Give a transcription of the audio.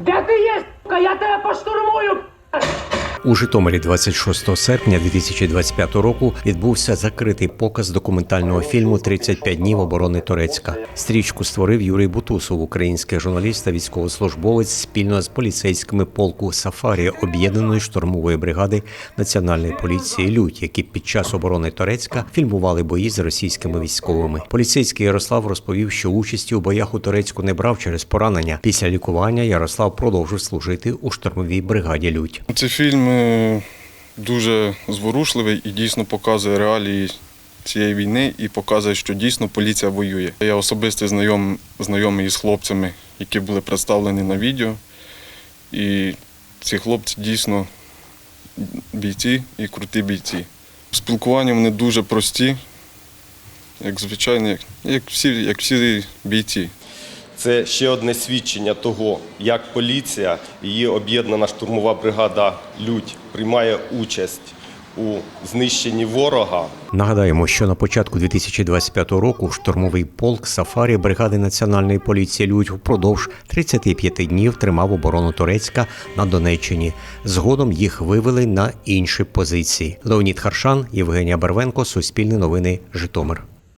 Де ти є? Я тебе поштурмую! У Житомирі 26 серпня 2025 року відбувся закритий показ документального фільму «35 днів оборони Турецька. Стрічку створив Юрій Бутусов, український журналіст та військовослужбовець спільно з поліцейськими полку Сафарі об'єднаної штурмової бригади Національної поліції Людь, які під час оборони Турецька фільмували бої з російськими військовими. Поліцейський Ярослав розповів, що участі у боях у Турецьку не брав через поранення. Після лікування Ярослав продовжив служити у штурмовій бригаді Людь. Цей фільм е, дуже зворушливий і дійсно показує реалії цієї війни і показує, що дійсно поліція воює. Я особисто знайом, знайомий із хлопцями, які були представлені на відео. І ці хлопці дійсно бійці і круті бійці. Спілкування вони дуже прості, як звичайно, як, всі, як всі бійці. Це ще одне свідчення того, як поліція, її об'єднана штурмова бригада Людь приймає участь у знищенні ворога. Нагадаємо, що на початку 2025 року штурмовий полк Сафарі бригади Національної поліції Людь впродовж 35 днів тримав оборону Турецька на Донеччині. Згодом їх вивели на інші позиції. Леонід Харшан, Євгенія Барвенко, Суспільне новини, Житомир.